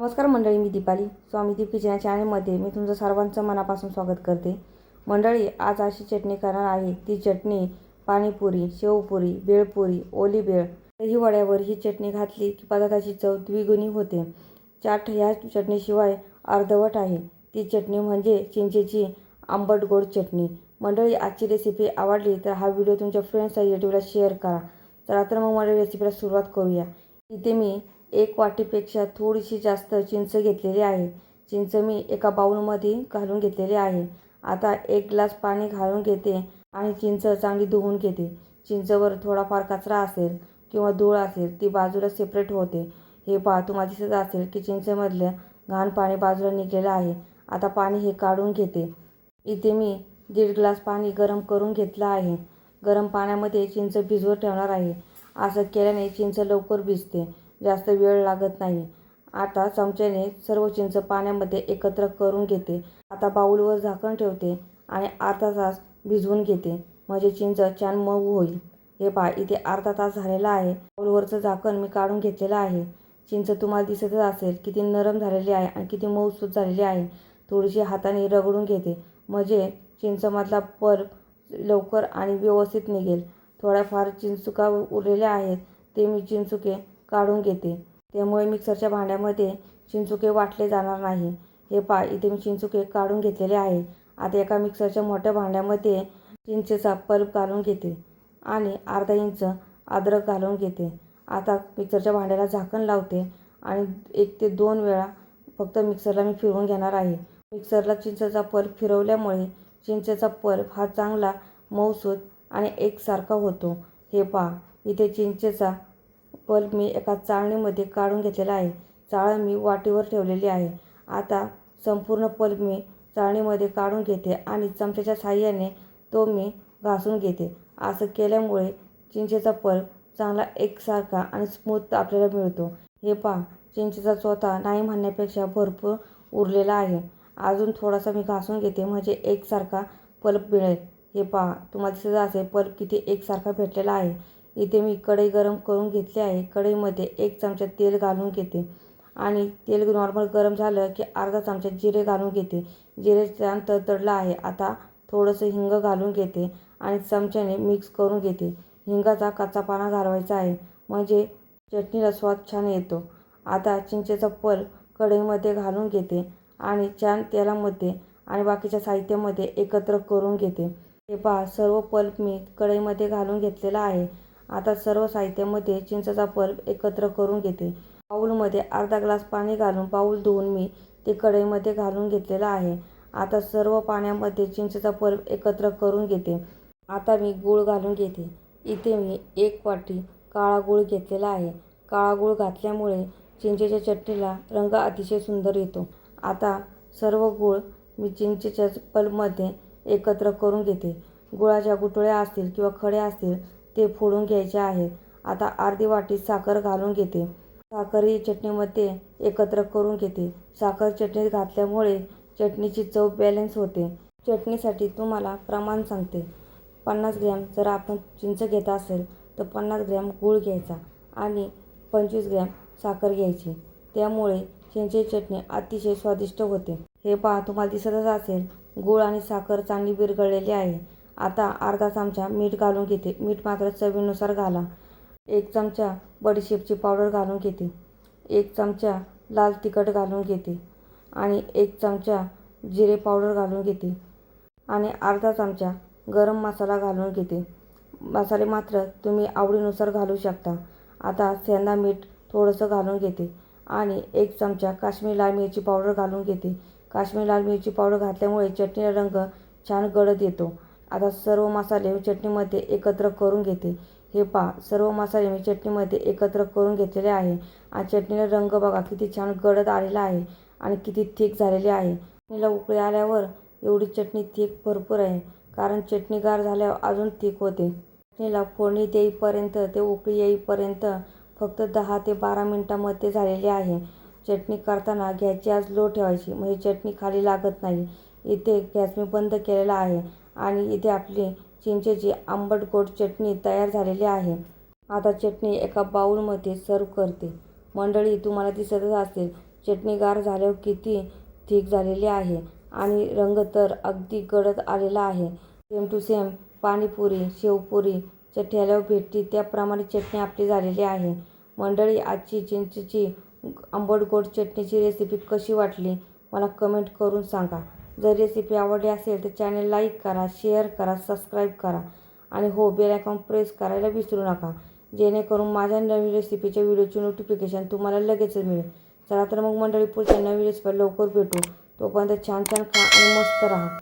नमस्कार मंडळी मी दीपाली. स्वामी दीप किचन या चॅनलमध्ये मी तुमचं सर्वांचं मनापासून स्वागत करते. मंडळी आज अशी चटणी करणार आहे. ती चटणी पाणीपुरी शेवपुरी बेळपुरी ओली बेळ दही वड्यावर ही चटणी घातली की पदार्थाची चव द्विगुणी होते. चाट ह्या चटणीशिवाय अर्धवट आहे. ती चटणी म्हणजे चिंचेची आंबट गोड चटणी. मंडळी आजची रेसिपी आवडली तर हा व्हिडिओ तुमच्या फ्रेंड्स आणि रिलेटिव्हला शेअर करा. चला तर मग मंडळी रेसिपीला सुरुवात करूया. इथे मी एक वाटीपेक्षा थोडीशी जास्त चिंच घेतलेली आहे. चिंच मी एका बाउलमध्ये घालून घेतलेली आहे. आता एक ग्लास पाणी घालून घेते आणि चिंच चांगली धुवून घेते. चिंचवर थोडाफार कचरा असेल किंवा धूळ असेल ती बाजूला सेपरेट होते. हे पहा तुम्हाला दिसत असेल की चिंचेमधलं घाण पाणी बाजूला निघलेलं आहे. आता पाणी हे काढून घेते. इथे मी दीड ग्लास पाणी गरम करून घेतलं आहे. गरम पाण्यामध्ये चिंच भिजवत ठेवणार आहे. असं केल्याने चिंच लवकर भिजते. जास्त वेळ लागत नाही. आता चमच्याने सर्व चिंच पाण्यामध्ये एकत्र करून घेते. आता बाऊलवर झाकण ठेवते आणि अर्धा तास भिजवून घेते. म्हणजे चिंच छान मऊ होईल. हे पहा इथे अर्धा तास झालेला आहे. बाऊलवरचं झाकण मी काढून घेतलेलं आहे. चिंच तुम्हाला दिसतच असेल किती नरम झालेली आहे आणि किती मऊसूत झालेली आहे. थोडीशी हाताने रगडून घेते. म्हणजे चिंचमधला पल्प लवकर आणि व्यवस्थित निघेल. थोड्याफार चिंचुका उरलेल्या आहेत. ते मी चिंचुके काढून घेते. त्यामुळे मिक्सरच्या भांड्यामध्ये चिंचुके वाटले जाणार नाही. हे पा इथे मी चिंचुके काढून घेतलेले आहे. आता एका मिक्सरच्या मोठ्या भांड्यामध्ये चिंचेचा पल्प घालून घेते आणि अर्धा इंच अद्रक घालून घेते. आता मिक्सरच्या भांड्याला झाकण लावते आणि एक ते दोन वेळा फक्त मिक्सरला मी फिरवून घेणार आहे. मिक्सरला चिंचेचा पल्प फिरवल्यामुळे चिंचेचा पल्प हा चांगला मऊसूत आणि एकसारखा होतो. हे पहा इथे चिंचेचा पल्प मी एका चाळणीमध्ये काढून घेतलेला आहे. चाळण मी वाटीवर ठेवलेली आहे. आता संपूर्ण पल्प मी चाळणीमध्ये काढून घेते आणि चमच्याच्या साह्याने तो मी घासून घेते. असं केल्यामुळे चिंचेचा पल्प चांगला एकसारखा आणि स्मूथ आपल्याला मिळतो. हे पहा चिंचेचा चोथा नाही म्हणण्यापेक्षा भरपूर उरलेला आहे. अजून थोडासा मी घासून घेते म्हणजे एकसारखा पल्प मिळेल. हे पहा तुम्हाला दिसत असेल पल्प किती एकसारखा भेटलेला आहे. इथे मी कढई गरम करून घेतली आहे. कढईमध्ये एक चमचा तेल घालून घेते. आणि तेल नॉर्मल गरम झालं की अर्धा चमचा जिरे घालून घेते. जिरे छान तडतडलं आहे. आता थोडंसं हिंग घालून घेते आणि चमच्याने मिक्स करून घेते. हिंगाचा कच्चा पाना घालवायचा आहे. म्हणजे चटणीला स्वाद छान येतो. आता चिंचेचा पल कढईमध्ये घालून घेते आणि छान तेलामध्ये आणि बाकीच्या साहित्यामध्ये एकत्र करून घेते. हे पहा सर्व पल्प मी कढईमध्ये घालून घेतलेला आहे. आता सर्व साहित्यामध्ये चिंचेचा पल्प एकत्र करून घेते. बाऊलमध्ये अर्धा ग्लास पाणी घालून बाऊल धुवून मी ते कढईमध्ये घालून घेतलेलं आहे. आता सर्व पाण्यामध्ये चिंचेचा पल्प एकत्र करून घेते. आता मी गूळ घालून घेते. इथे मी एक वाटी काळा गूळ घेतलेला आहे. काळा गूळ घातल्यामुळे चिंचेच्या चटणीला रंग अतिशय सुंदर येतो. आता सर्व गूळ मी चिंचेच्या पल्पमध्ये एकत्र करून घेते. गुळाच्या गुटळ्या असतील किंवा खडे असतील ते फोडून घ्यायचे आहेत आता अर्धी वाटी साखर घालून घेते. साखर ही चटणीमध्ये एकत्र करून घेते. साखर चटणीत घातल्यामुळे चटणीची चव बॅलन्स होते. चटणीसाठी तुम्हाला प्रमाण सांगते. पन्नास ग्रॅम जर आपण चिंच घेत असेल तर पन्नास ग्रॅम गूळ घ्यायचा आणि पंचवीस ग्रॅम साखर घ्यायची. त्यामुळे चिंचेची चटणी अतिशय स्वादिष्ट होते. हे पहा तुम्हाला दिसतच असेल गूळ आणि साखर चांगली विरघळलेली आहे. आता अर्धा चमचा मीठ घालून घेते. मीठ मात्र चवीनुसार घाला. एक चमचा बडीशेपची पावडर घालून घेते. एक चमचा लाल तिखट घालून घेते. आणि एक चमचा जिरे पावडर घालून घेते. आणि अर्धा चमचा गरम मसाला घालून घेते. मसाले मात्र तुम्ही आवडीनुसार घालू शकता. आता सेंदा मीठ थोडंसं घालून घेते. आणि एक चमचा काश्मीरी लाल मिरची पावडर घालून घेते. काश्मीरी लाल मिरची पावडर घातल्यामुळे चटणीला रंग छान गडद येतो. आता सर्व मसाले मी चटणीमध्ये एकत्र करून घेते. हे पहा सर्व मसाले मी चटणीमध्ये एकत्र करून घेतलेले आहे. आणि चटणीला रंग बघा किती छान गडद आलेला आहे आणि किती थिक झालेली आहे. चटणीला उकळी आल्यावर एवढी चटणी थिक भरपूर आहे कारण चटणी गार झाल्यावर अजून थिक होते. चटणीला फोडणी देईपर्यंत ते उकळी येईपर्यंत फक्त दहा ते बारा मिनटामध्ये झालेली आहे. चटणी करताना गॅसची आज लो ठेवायची म्हणजे चटणी खाली लागत नाही. इथे गॅस मी बंद केलेला आहे. आणि इथे आपली चिंचेची आंबट गोड चटणी तयार झालेली आहे. आता चटणी एका बाऊलमध्ये सर्व करते. मंडळी तुम्हाला दिसतच असेल चटणी गार झाल्यावर किती थिक झालेली आहे आणि रंग तर अगदी गडद आलेला आहे. Same to same panipuri sevpuri चठ्ठ्याला भेटती त्याप्रमाणे चटणी आपली झालेली आहे. मंडळी आजची चिंचेची आंबट गोड चटणीची रेसिपी कशी वाटली मला कमेंट करून सांगा. जर रेसिपी आवडली असेल तर चॅनल लाईक करा शेअर करा सबस्क्राईब करा. आणि हो बेल आयकॉन प्रेस करायला विसरू नका. जेणेकरून माझ्या नवीन रेसिपीच्या व्हिडिओची नोटिफिकेशन तुम्हाला लगेच मिळेल. चला तर मग मंडळी पुढच्या नवीन रेसिपी लवकर भेटू. तोपर्यंत छान छान खा आणि मस्त राहा.